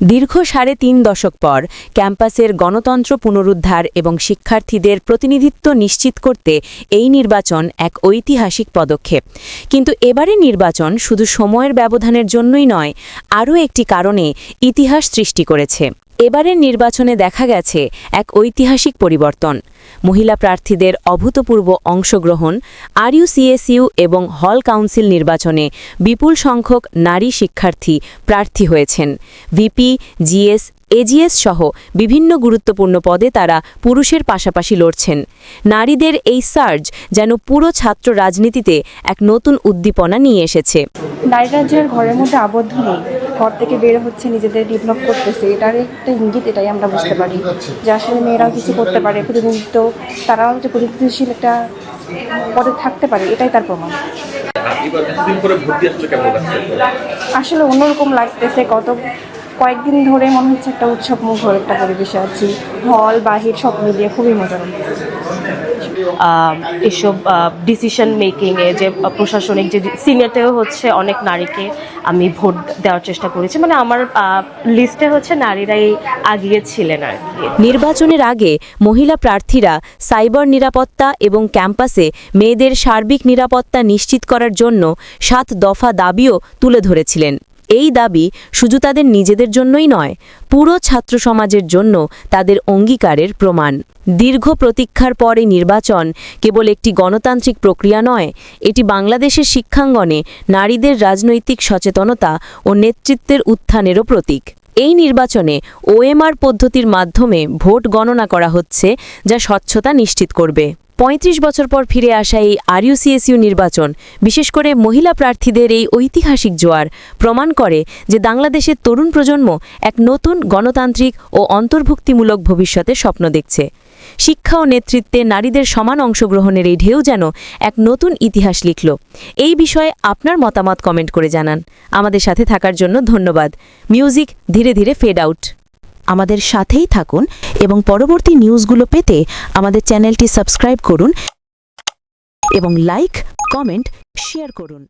দীর্ঘ সাড়ে তিন দশক পর ক্যাম্পাসের গণতন্ত্র পুনরুদ্ধার এবং শিক্ষার্থীদের প্রতিনিধিত্ব নিশ্চিত করতে এই নির্বাচন এক ঐতিহাসিক পদক্ষেপ। কিন্তু এবারের নির্বাচন শুধু সময়ের ব্যবধানের জন্যই নয়, আরও একটি কারণে ইতিহাস সৃষ্টি করেছে। এবারের নির্বাচনে দেখা গেছে এক ঐতিহাসিক পরিবর্তন। মহিলা প্রার্থীদের অভূতপূর্ব অংশগ্রহণ, আরইউসিএসইউ এবং হল কাউন্সিল নির্বাচনে বিপুল সংখ্যক নারী শিক্ষার্থী প্রার্থী হয়েছেন। ভিপি, জিএস, এজিএস সহ বিভিন্ন গুরুত্বপূর্ণ পদে তারা পুরুষের পাশাপাশি লড়ছেন। নারীদের এই সার্জ যেন পুরো ছাত্র রাজনীতিতে এক নতুন উদ্দীপনা নিয়ে এসেছে। নারীরা যে ঘরের মধ্যে আবদ্ধ নেই। ঘর থেকে বের হচ্ছে নিজেদের ডেভেলপ করতেছে। এটার একটা ইঙ্গিত এটাই আমরা বুঝতে পারি। যে আসলে মেয়েরাও কিছু করতে পারে প্রতিনিধিত্ব তারাও যে প্রতিনিধিশীল একটা পদে থাকতে পারে এটাই তার প্রমাণ। আসলে অন্যরকম লাগতেছে কত কয়েকদিন ধরে মনে হচ্ছে একটা উৎসব মুখর একটা পরিবেশে আছি। হল বাহির সব মিলিয়ে খুবই মজা এসব ডিসিশন মেকিংয়ে যে প্রশাসনিক যে সিনিয়রতেও হচ্ছে অনেক নারীকে আমি ভোট দেওয়ার চেষ্টা করেছি। মানে আমার লিস্টে হচ্ছে নারীরাই আগিয়ে ছিলেন আর নির্বাচনের আগে মহিলা প্রার্থীরা সাইবার নিরাপত্তা এবং ক্যাম্পাসে মেয়েদের সার্বিক নিরাপত্তা নিশ্চিত করার জন্য সাত দফা দাবিও তুলে ধরেছিলেন। এই দাবি শুধু তাদের নিজেদের জন্যই নয়, পুরো ছাত্র সমাজের জন্য তাদের অঙ্গীকারের প্রমাণ। দীর্ঘ প্রতীক্ষার পরে নির্বাচন কেবল একটি গণতান্ত্রিক প্রক্রিয়া নয়, এটি বাংলাদেশের শিক্ষাঙ্গনে নারীদের রাজনৈতিক সচেতনতা ও নেতৃত্বের উত্থানেরও প্রতীক। এই নির্বাচনে ওএমআর পদ্ধতির মাধ্যমে ভোট গণনা করা হচ্ছে, যা স্বচ্ছতা নিশ্চিত করবে। ৩৫ বছর পর ফিরে আসা এই আরইউসিএসইউ নির্বাচন, বিশেষ করে মহিলা প্রার্থীদের এই ঐতিহাসিক জোয়ার, প্রমাণ করে যে বাংলাদেশের তরুণ প্রজন্ম এক নতুন গণতান্ত্রিক ও অন্তর্ভুক্তিমূলক ভবিষ্যতের স্বপ্ন দেখছে। শিক্ষা ও নেতৃত্বে নারীদের সমান অংশগ্রহণের এই ঢেউ যেন এক নতুন ইতিহাস লিখল। এই বিষয়ে আপনার মতামত কমেন্ট করে জানান। আমাদের সাথে থাকার জন্য ধন্যবাদ। মিউজিক ধীরে ধীরে ফেড আউট। আমাদের সাথেই থাকুন এবং পরবর্তী নিউজগুলো পেতে আমাদের চ্যানেলটি সাবস্ক্রাইব করুন এবং লাইক কমেন্ট শেয়ার করুন।